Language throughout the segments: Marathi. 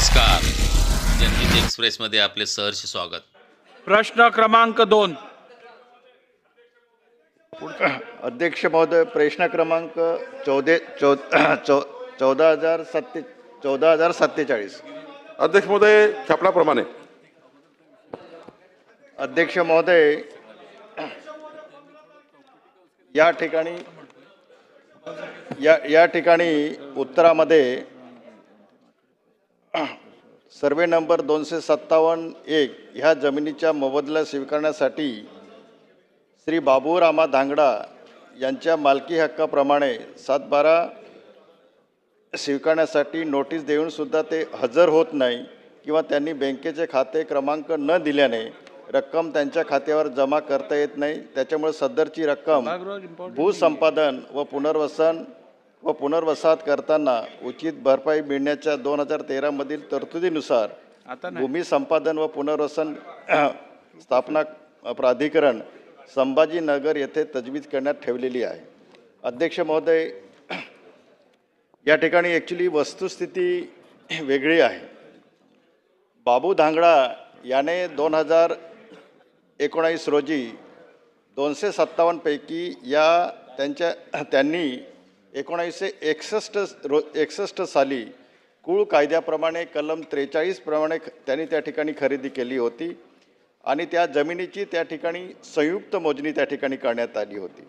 नमस्कार. जनहित एक्सप्रेसमध्ये आपले सहर्ष स्वागत. प्रश्न क्रमांक दोन. अध्यक्ष महोदय प्रश्न क्रमांक चौदे चौ चौ चौदा हजार सत्ते चौदा हजार सत्तेचाळीस. अध्यक्ष महोदय छापल्याप्रमाणे. अध्यक्ष महोदय या ठिकाणी या या ठिकाणी उत्तरामध्ये सर्वे नंबर दोनशे सत्तावन्न एक ह्या जमिनीच्या मोबदला स्वीकारण्यासाठी श्री बाबूरामा धांगडा यांच्या मालकी हक्काप्रमाणे सातबारा स्वीकारण्यासाठी नोटीस देऊन सुद्धा ते हजर होत नाही किंवा त्यांनी बँकेचे खाते क्रमांक न दिल्याने रक्कम त्यांच्या खात्यावर जमा करता येत नाही. त्याच्यामुळे सदरची रक्कम भूसंपादन व पुनर्वसन व पुनर्वसाहत करताना उचित भरपाई मिळण्याच्या दोन हजार तेरामधील तरतुदीनुसार आता भूमी संपादन व पुनर्वसन स्थापना प्राधिकरण संभाजीनगर येथे तजवीज करण्यात ठेवलेली आहे. अध्यक्ष महोदय या ठिकाणी ॲक्च्युली वस्तुस्थिती वेगळी आहे. बाबू धांगडा याने दोन हजार एकोणावीस रोजी दोनशे सत्तावन्नपैकी या त्यांच्या त्यांनी एकोणावीसशे एकसष्ट रो एकसष्ट साली कुळ कायद्याप्रमाणे कलम त्रेचाळीसप्रमाणे ख- त्यांनी त्या ठिकाणी खरेदी केली होती आणि त्या जमिनीची त्या ठिकाणी संयुक्त मोजणी त्या ठिकाणी करण्यात आली होती.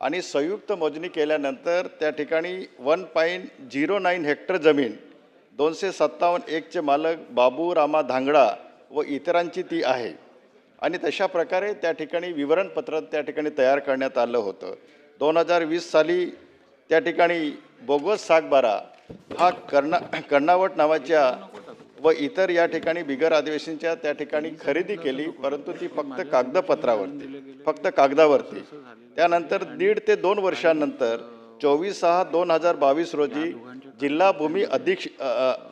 आणि संयुक्त मोजणी केल्यानंतर त्या ठिकाणी one point zero nine hectare जमीन दोनशे सत्तावन्न एकचे मालक बाबू रामा धांगडा व इतरांची ती आहे. आणि तशा प्रकारे त्या ठिकाणी विवरणपत्र त्या ठिकाणी तयार करण्यात आलं होतं. दोन हजार वीस साली त्या ठिकाणी बोगस सागबारा हा कर्णा कर्णावट नावाच्या व इतर या ठिकाणी बिगर आदिवासींच्या त्या ठिकाणी खरेदी केली परंतु ती फक्त कागदपत्रावरती फक्त कागदावरती. त्यानंतर दीड ते दोन वर्षांनंतर चोवीस सहा दोन हजार बावीस रोजी जिल्हा भूमी अधीक्ष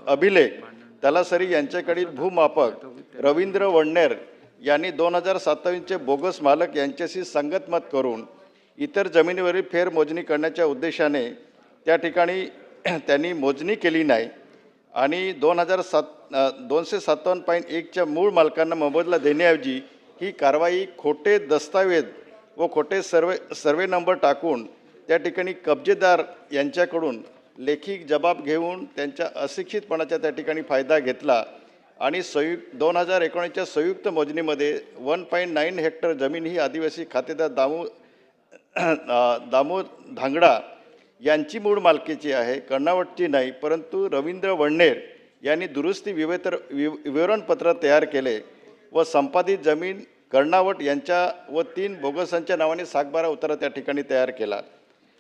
अभिलेख तलासरी यांच्याकडील भूमापक रवींद्र वडनेर यांनी दोन हजार सत्तावीसचे बोगस मालक यांच्याशी संगतमत करून इतर जमिनीवरील फेरमोजणी करण्याच्या उद्देशाने त्या ठिकाणी त्यांनी मोजणी केली नाही. आणि दोन हजार सात दोनशे सत्तावन्न पॉईंट एकच्या मूळ मालकांना मोबदला देण्याऐवजी ही कारवाई खोटे दस्तावेज व खोटे सर्वे सर्वे नंबर टाकून त्या ठिकाणी कब्जेदार यांच्याकडून लेखी जबाब घेऊन त्यांच्या अशिक्षितपणाचा त्या ठिकाणी फायदा घेतला. आणि संयुक्त दोन हजार एकोणीसच्या संयुक्त मोजणीमध्ये वन पॉईंट नाईन हेक्टर जमीन ही आदिवासी खातेदार दामू दामोद धांगडा यांची मूळ मालकीची आहे कर्णावटची नाही परंतु रवींद्र वडनेर यांनी दुरुस्ती विवेतर वि विवरणपत्र तयार केले व संपादित जमीन कर्णावट यांच्या व तीन बोगसांच्या नावाने सातबारा उतारा त्या ठिकाणी तयार केला.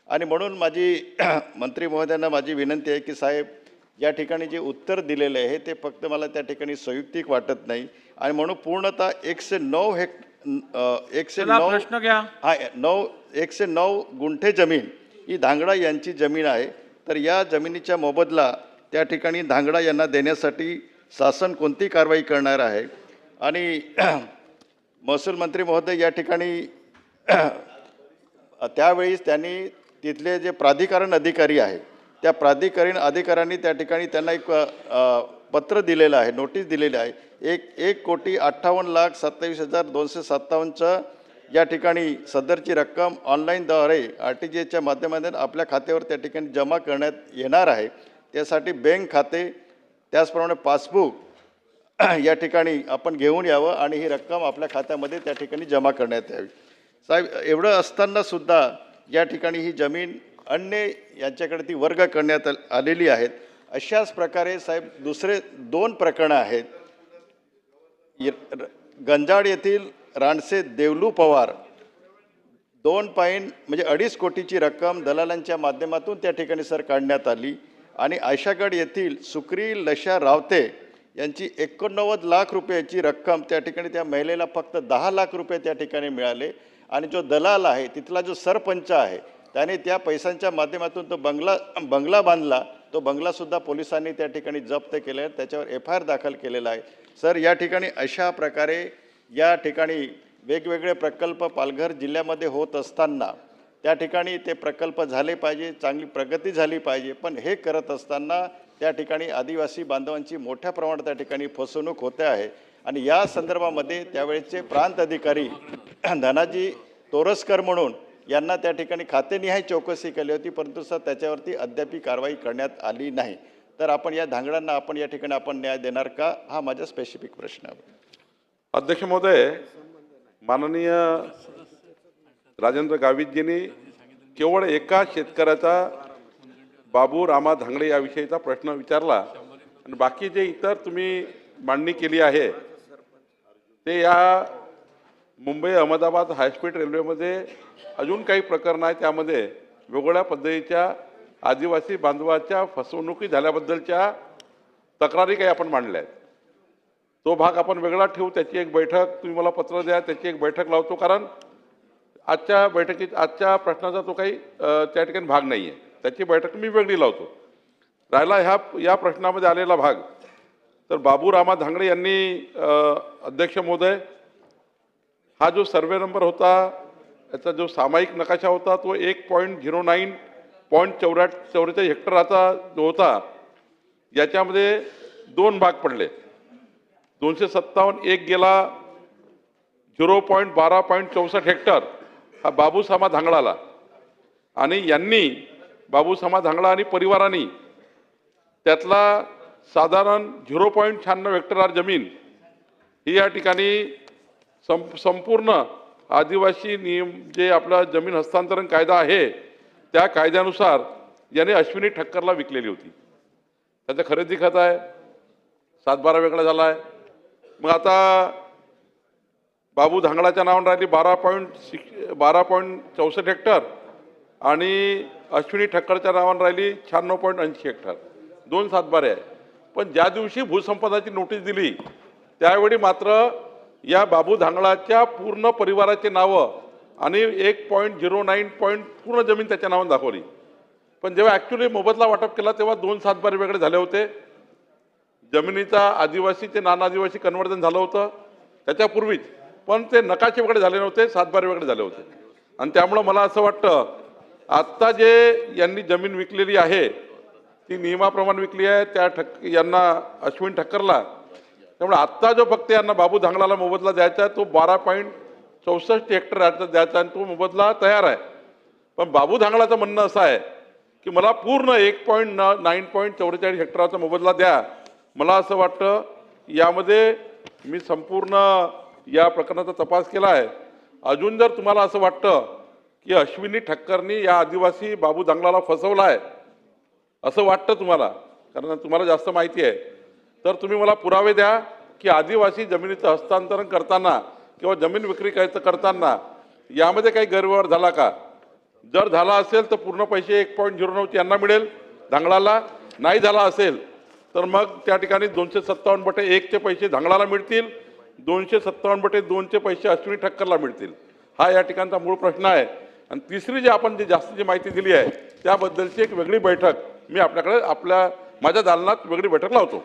आणि म्हणून माझी मंत्री महोदयांना माझी विनंती आहे की साहेब या ठिकाणी जे उत्तर दिलेले आहे ते फक्त मला त्या ठिकाणी संयुक्तिक वाटत नाही. आणि म्हणून पूर्णतः एकशे नऊ हेक्ट एकशे चला नऊ प्रश्न घ्या. हा नऊ एकशे नऊ गुंठे जमीन ही धांगडा यांची जमीन आहे. तर या जमिनीच्या मोबदला त्या ठिकाणी धांगडा यांना देण्यासाठी शासन कोणती कारवाई करणार आहे? आणि महसूल मंत्री महोदय या ठिकाणी त्यावेळीस त्यांनी तिथले जे प्राधिकरण अधिकारी आहे त्या प्राधिकरण अधिकाऱ्यांनी त्या ठिकाणी त्यांना एक अ, पत्र दिलेलं आहे नोटीस दिलेली आहे. एक एक कोटी अठ्ठावन्न लाख सत्तावीस हजार दोनशे सत्तावन्नचं या ठिकाणी सदरची रक्कम ऑनलाईनद्वारे आर टी जी एसच्या माध्यमातून आपल्या खात्यावर त्या ठिकाणी जमा करण्यात येणार आहे. त्यासाठी बँक खाते त्याचप्रमाणे पासबुक या ठिकाणी आपण घेऊन यावं आणि ही रक्कम आपल्या खात्यामध्ये त्या ठिकाणी जमा करण्यात यावी. साहेब एवढं असतानासुद्धा या ठिकाणी ही जमीन अन्य यांच्याकडे ती वर्ग करण्यात आलेली आहेत. अशाच प्रकारे साहेब दुसरे दोन प्रकरणं आहेत. र- गंजाड येथील राणसे देवलू पवार दोन पॉईंट म्हणजे अडीच कोटीची रक्कम दलालांच्या माध्यमातून त्या ठिकाणी सर काढण्यात आली आणि आयशागड येथील सुक्री लशा रावते यांची एकोणनव्वद लाख रुपयाची रक्कम त्या ठिकाणी त्या महिलेला फक्त दहा लाख रुपये त्या ठिकाणी मिळाले आणि जो दलाल आहे तिथला जो सरपंच आहे त्याने त्या पैशांच्या माध्यमातून तो बंगला बंगला बांधला तो बंगलासुद्धा पोलिसांनी त्या ठिकाणी जप्त केला आहे त्याच्यावर एफ आय आर दाखल केलेला आहे. सर या ठिकाणी अशा प्रकारे या ठिकाणी वेगवेगळे प्रकल्प पालघर जिल्ह्यामध्ये होत असताना त्या ठिकाणी ते प्रकल्प झाले पाहिजे चांगली प्रगती झाली पाहिजे पण हे करत असताना त्या ठिकाणी आदिवासी बांधवांची मोठ्या प्रमाणात त्या ठिकाणी फसवणूक होते आहे. आणि या संदर्भामध्ये त्यावेळेचे प्रांत अधिकारी धनाजी तोरसकर म्हणून यांना त्या ठिकाणी खातेनिहाय चौकशी केली होती परंतु सर त्याच्यावरती अद्यापी कारवाई करण्यात आली नाही. तर आपण या धांगडांना आपण या ठिकाणी आपण न्याय देणार का? हा माझा स्पेसिफिक प्रश्न आहे. अध्यक्ष महोदय माननीय राजेंद्र गावितजींनी केवळ एका शेतकऱ्याचा बाबू रामा धांगडे याविषयीचा प्रश्न विचारला आणि बाकी जे इतर तुम्ही मांडणी केली आहे ते या मुंबई अहमदाबाद हायस्पीड रेल्वेमध्ये अजून काही प्रकरणं आहेत त्यामध्ये वेगवेगळ्या पद्धतीच्या आदिवासी बांधवाच्या फसवणुकी झाल्याबद्दलच्या तक्रारी काही आपण मांडल्या आहेत. तो भाग आपण वेगळा ठेवू त्याची एक बैठक तुम्ही मला पत्र द्या त्याची एक बैठक लावतो कारण आजच्या बैठकीत आजच्या प्रश्नाचा तो काही त्या ठिकाणी भाग नाही आहे त्याची बैठक मी वेगळी लावतो. राहिला ह्या या प्रश्नामध्ये आलेला भाग. तर बाबू रामा धांगडे यांनी अध्यक्ष महोदय हा जो सर्वे नंबर होता याचा जो सामायिक नकाशा होता तो एक पॉईंट झिरो नाईन पॉईंट चौऱ्या चौवेचाळीस हेक्टराचा जो होता याच्यामध्ये दोन भाग पडले. दोनशे सत्तावन्न एक गेला झिरो पॉईंट बारा पॉईंट चौसष्ट हेक्टर हा बाबूसामा धांगडाला आणि यांनी बाबूसामा धांगडा आणि परिवारांनी त्यातला साधारण झिरो पॉईंट शहाण्णव हेक्टरार जमीन ही या ठिकाणी सं संपूर्ण आदिवासी नियम जे आपला जमीन हस्तांतरण कायदा आहे त्या कायद्यानुसार याने अश्विनी ठक्करला विकलेली होती. त्याचं खरेदी खत आहे सातबारा वेगळा झाला आहे. मग आता बाबू धांगडाच्या नावानं राहिली बारा पॉईंट सिक्स बारा पॉईंट चौसष्ट हेक्टर आणि अश्विनी ठक्करच्या नावानं राहिली शहाण्णव पॉईंट ऐंशी हेक्टर. दोन सातबारे आहे. पण ज्या दिवशी भूसंपदाची नोटीस दिली त्यावेळी मात्र या बाबू धांगडाच्या पूर्ण परिवाराचे नावं आणि एक पॉईंट झिरो नाईन पॉईंट पूर्ण जमीन त्याच्या नावानं दाखवली. पण जेव्हा ॲक्च्युली मोबदला वाटप केला तेव्हा दोन सातबारे वेगळे झाले होते. जमिनीचा आदिवासी ते नान आदिवासी कन्वर्जन झालं होतं त्याच्यापूर्वीच. पण ते नकाशे वगैरे झाले नव्हते सातबारे वगैरे झाले होते. आणि त्यामुळं मला असं वाटतं आत्ता जे यांनी जमीन विकलेली आहे ती नियमाप्रमाणे विकली आहे त्या ठक यांना अश्विन ठक्करला त्यामुळे आत्ता जो फक्त यांना बाबू धांगलाला मोबदला द्यायचा आहे तो बारा पॉईंट चौसष्ट हेक्टर याचा द्यायचा आणि तो मोबदला तयार आहे. पण बाबू धांगडाचं म्हणणं असं आहे की मला पूर्ण एक पॉईंट न नाईन पॉईंट चौवेचाळीस हेक्टराचा मोबदला द्या. मला असं वाटतं यामध्ये मी संपूर्ण या प्रकरणाचा तपास केला आहे. अजून जर तुम्हाला असं वाटतं की अश्विनी ठक्करनी या आदिवासी बाबू दांगलाला फसवला आहे असं वाटतं तुम्हाला? कारण तुम्हाला जास्त माहिती आहे. तर तुम्ही मला पुरावे द्या की आदिवासी जमिनीचं हस्तांतरण करताना किंवा जमीन विक्री करायचं करताना यामध्ये काही गैरव्यवहार झाला का? जर झाला असेल तर पूर्ण पैसे एक पॉईंट झिरो नऊ यांना मिळेल धांगडाला नाही झाला असेल तर मग त्या ठिकाणी दोनशे सत्तावन्न बटे एकचे पैसे धांगडाला मिळतील. दोनशे सत्तावन्न बटे दोनचे पैसे अश्विनी ठक्करला मिळतील. हा या ठिकाणचा मूळ प्रश्न आहे. आणि तिसरी जी आपण जी जास्तीची माहिती दिली आहे त्याबद्दलची एक वेगळी बैठक मी आपल्याकडे आपल्या माझ्या दालनात वेगळी बैठक लावतो.